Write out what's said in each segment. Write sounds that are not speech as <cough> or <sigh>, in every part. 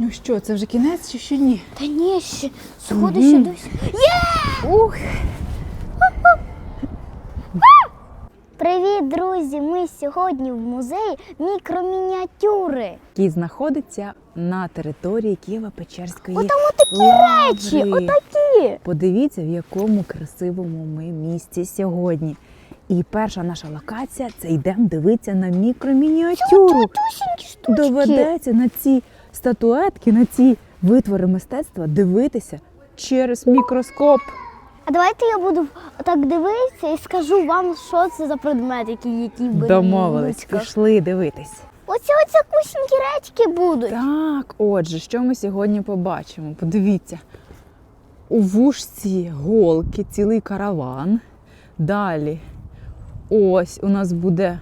Ну що, це вже кінець чи ще ні? Та ні, ще сходи ще досі. Є! Ух! Привіт, друзі! Ми сьогодні в музеї мікромініатюри. Який знаходиться на території Києво-Печерської Отам отакі речі, отакі. Подивіться, в якому красивому ми місці сьогодні. І перша наша локація це йдемо дивитися на мікромініатюру. Доведеться на ці статуетки, на ці витвори мистецтва дивитися через мікроскоп. А давайте я буду так дивитися і скажу вам, що це за предмет, який який би Домовились, пішли дивитись. Оці оці кусінькі речки будуть. Так, отже, що ми сьогодні побачимо? Подивіться. У вушці голки, цілий караван. Далі ось у нас буде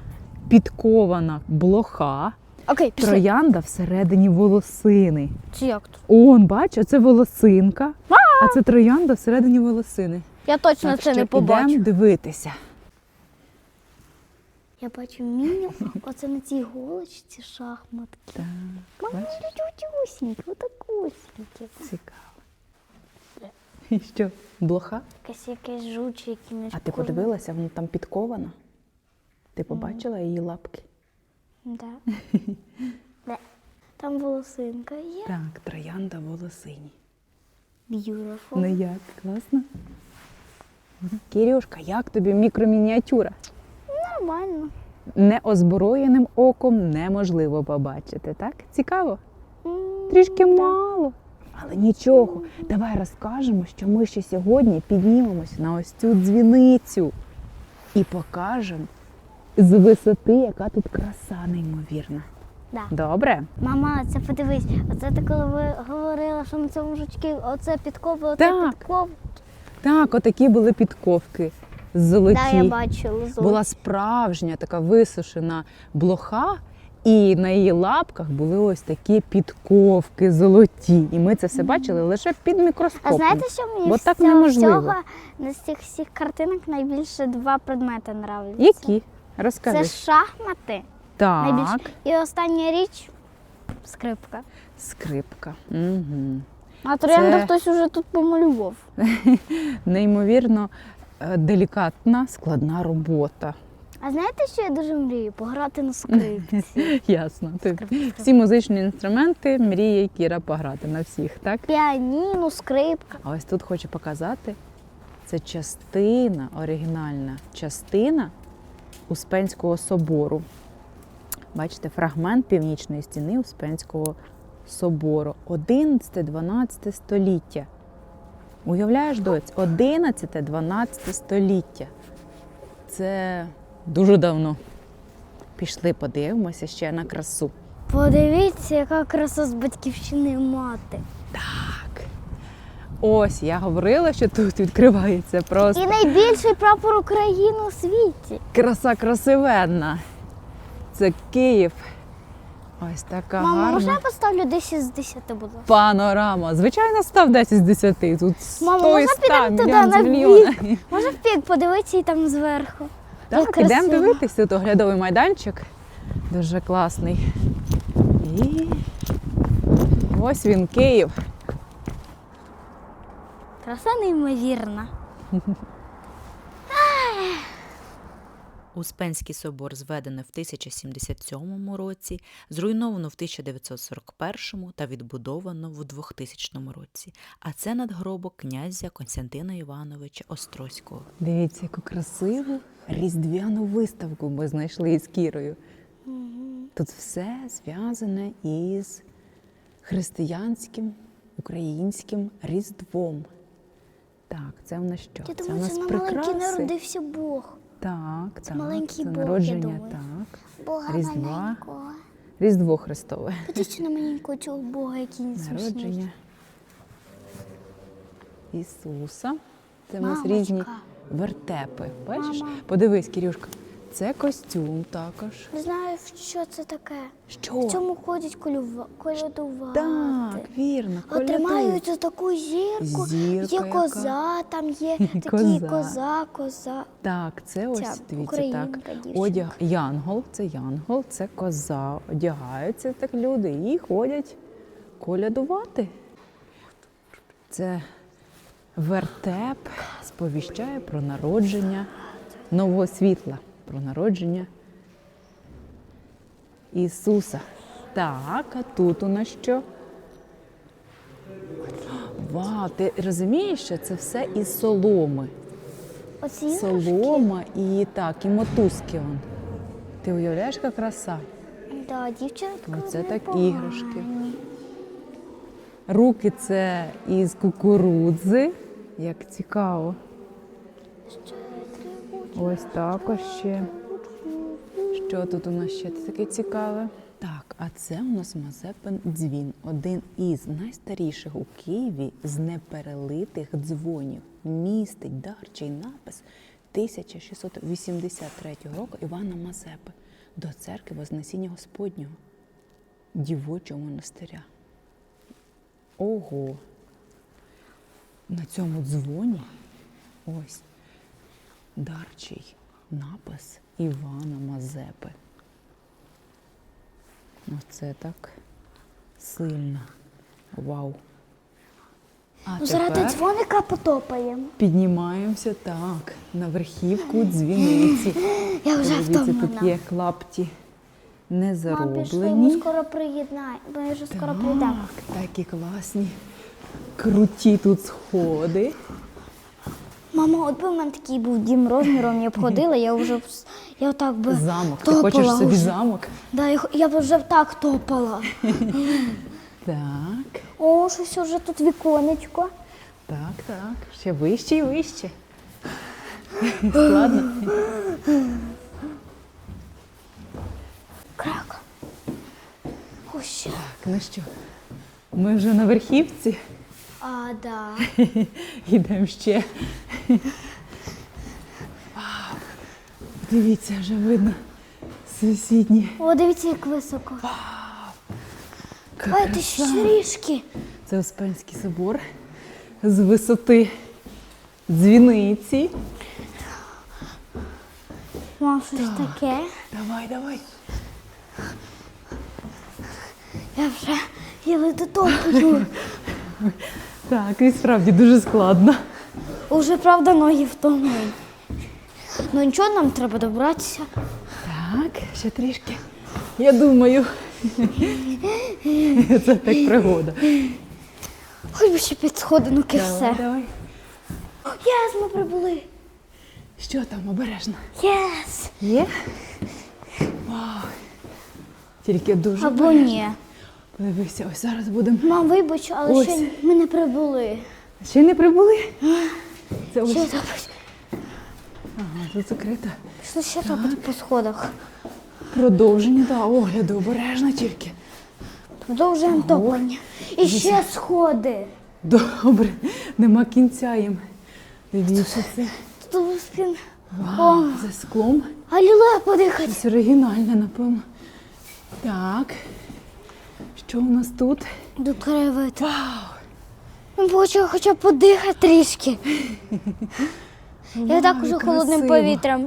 підкована блоха, Окей, пішли. троянда всередині волосини. Чи як тут? Он, бач, оце волосинка, а це троянда всередині волосини. Я точно Так це не побачу. Ідемо дивитися. Я бачу міні, оце на цій голочці шахматки. Так, бачиш? тютюсінькі, отакусінькі. цікаво. І що, блоха? Якесь якесь жуче, якимось. А ти подивилася, вона там підкована? Ти побачила її лапки? Да. <laughs> Де? Там волосинка є. Так, троянда волосині. Beautiful. Ну як, класно? Кирюшка, як тобі мікромініатюра? Нормально. Неозброєним оком неможливо побачити, так? Цікаво? М, Трішки мало. Але нічого, давай розкажемо, що ми ще сьогодні піднімемося на ось цю дзвіницю і покажемо з висоти, яка тут краса неймовірна. Да. Добре? Мама, це подивись. Оце ти коли ви говорила, що на цьому жучки оце підкови, оце Так. підков. Так, отакі були підковки золоті. Да, я бачила. золоті. була справжня така висушена блоха, і на її лапках були ось такі підковки золоті. І ми це все бачили лише під А знаєте, що мені Бо з так цього неможливо. всього, з цих всіх картинок найбільше два предмети нравляться? Які? Це шахмати. Так, Найбільше. І остання річ скрипка. скрипка. Угу. А троянда Це- хтось уже тут помалював. <laughs> Неймовірно е, делікатна, складна робота. А знаєте, що я дуже мрію? Пограти на скрипці. <laughs> Ясно. Всі музичні інструменти мріє Кіра пограти на всіх, так? Піаніно, скрипка. А ось тут хочу показати. Це частина, оригінальна частина Успенського собору. Бачите, фрагмент північної стіни Успенського собору. 11-12 століття. Уявляєш, доць, 11-12 століття. Це дуже давно. Пішли, подивимося ще на красу. Подивіться, яка краса з батьківщини мати. Так. Ось я говорила, що тут відкривається просто І найбільший прапор України у світі. краса красивенна. Це Київ. Ось така Мама, гарна можна я поставлю 10 з 10, будь ласка? панорама. Звичайно, став 10 з 10. Тут 100 Мама, можна 100, підемо туди, на мільйона. Може в пік подивитися і там зверху. Так, ідемо дивитися. Тут оглядовий майданчик. Дуже класний. І ось він, Київ. Краса неймовірна. Успенський собор зведено в 1077 році, зруйновано в 1941 та відбудовано в 2000 році. А це надгробок князя Константина Івановича Острозького. Дивіться, яку красиву різдвяну виставку ми знайшли із Кірою. Тут все зв'язане із християнським українським різдвом. Так, це в нас що? Я це у думаю, нас це на маленький народився Бог. Так, так. маленький це Бог, я народження, думаю. так. Бога Різдва. маленького. Різдво Христове. Подивіться на маленького цього Бога, який смішний. Народження Ісуса. Це в нас Мамочка. різні вертепи. Бачиш? Мама. Подивись, Кирюшка. Це костюм також. Не знаю, що це таке. Що? В цьому ходять колюва... колядувати. Так, вірно. От коляди. тримають таку зірку. Зірка є яка. коза, там є <laughs> такий Коза. коза, коза. Так, це ось Ця дивіться так. дівчинка. Одяг янгол, це янгол, це коза. Одягаються так люди і ходять колядувати. Це вертеп сповіщає про народження нового світла, про народження Ісуса. Так, а тут у нас що? Вау, ти розумієш, що це все із соломи. Оці Солома і так, і мотузки. Он. Ти уявляєш, яка краса? Да, дівчинка. Оце так непогана. іграшки. Руки це із кукурудзи. Як цікаво. Ось також ще. Що тут у нас ще таке цікаве? Так, а це у нас Мазепин дзвін, один із найстаріших у Києві з неперелитих дзвонів. Містить дарчий напис 1683 року Івана Мазепи до церкви Вознесіння Господнього, дівочого монастиря. Ого! На цьому дзвоні ось дарчий напис Івана Мазепи. Оце так сильно. Вау. А Ну, заради тепер дзвоника потопаємо. піднімаємося так, на верхівку дзвіниці. <laughs> Я вже Дивіться, тут є клапті не Мам, пішли, ми зароблені. скоро приєднаємо. Ми вже скоро прийдемо. Так, такі класні. Круті тут сходи. Мама, от би в мене такий був дім розміром, я б ходила, я вже б я так би Замок. Ти топала хочеш собі вже. замок? Да, я, х- я б вже так топала. <laughs> Так, О, щось уже тут віконечко. так, так. Ще вище і вище. <laughs> Складно. Крак. Ось ще. Так, ну що, ми вже на верхівці. А, да. <laughs> Йдемо ще. Вау. Дивіться, вже видно сусідні. О, дивіться, як високо. Давайте ще трішки. Це Успенський собор з висоти дзвіниці. Мам, щось таке. Давай, давай. Я вже їли дотопаю. <laughs> Так, і справді дуже складно. Уже, правда, ноги втомлені. Ну нічого, нам треба добратися. Так, ще трішки. Я думаю. Це так пригода. Хоч би ще під сходинки Давай, все. давай. Єс, ми прибули. Що там обережно? Єс. Є? Вау. Тільки дуже. Або обережно. ні. Подивися, ось зараз будемо. Мам, вибач, але Ось. ще ми не прибули. Ще не прибули? Це ось. Ще робить. Ага, тут закрита. Пішли ще робити по сходах. Продовження, да, огляду, обережно тільки. Продовжуємо топання. І ще сходи. Добре, нема кінця їм. Дивіться це. Тут спін. Вау, за склом. Алілуя подихати. Щось оригінальне, напевно. Так. Що у нас тут? Тут краєвид. Вау! Ми хочемо хоча б подихати трішки. Я так уже холодним красиво. повітрям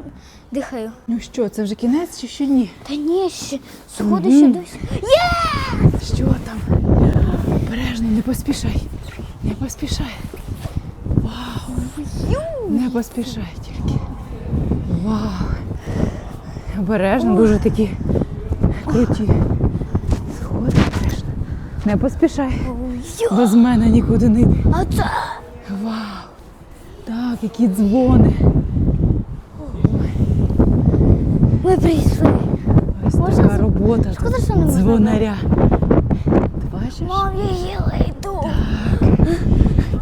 дихаю. Ну що, це вже кінець чи ще ні? Та ні, ще сходи ще досі. Що там? Обережно, не поспішай. Не поспішай. Вау! Не поспішай тільки. Вау! Обережно, дуже такі круті. Не поспішай. Без мене нікуди не йди. А це Вау! Так, які дзвони. ми прийшли. Ось Можна така робота. Шкода, що не можна Дзвонаря. Ти бачиш? Мам, я їла йду.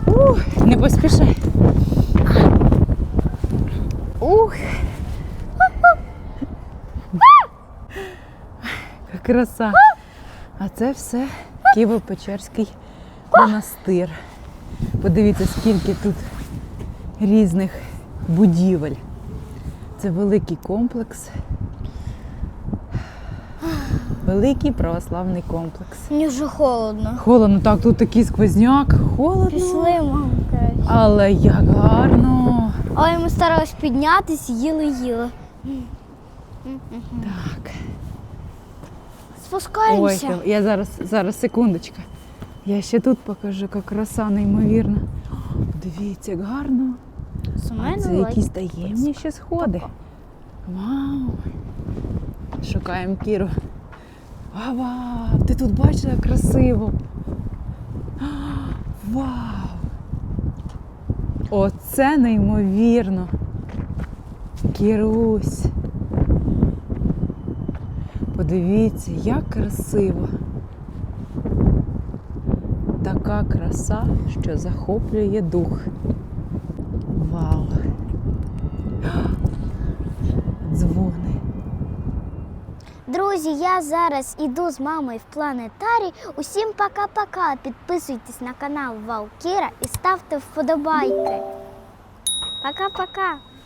Ух, не поспішай. Ух. Краса. А це все Києво-Печерський монастир. Подивіться, скільки тут різних будівель. Це великий комплекс. Великий православний комплекс. Мені вже холодно. Холодно, так, тут такий сквозняк. Холодно. Пішли, мам. Але як гарно. Але ми старались піднятися, їли, їли. Так. Ой, я зараз, зараз, секундочка. Я ще тут покажу, яка краса неймовірна. Дивіться, як гарно. А це якісь таємні ще сходи. Вау! Шукаємо Кіру. Вау! Ти тут бачила красиво. Вау! Оце неймовірно. Кірусь. Подивіться, як красиво. Така краса, що захоплює дух. Вау. Дзвони. Друзі, я зараз іду з мамою в планетарій. Усім пока-пока. Підписуйтесь на канал Валкіра і ставте вподобайки. Пока-пока.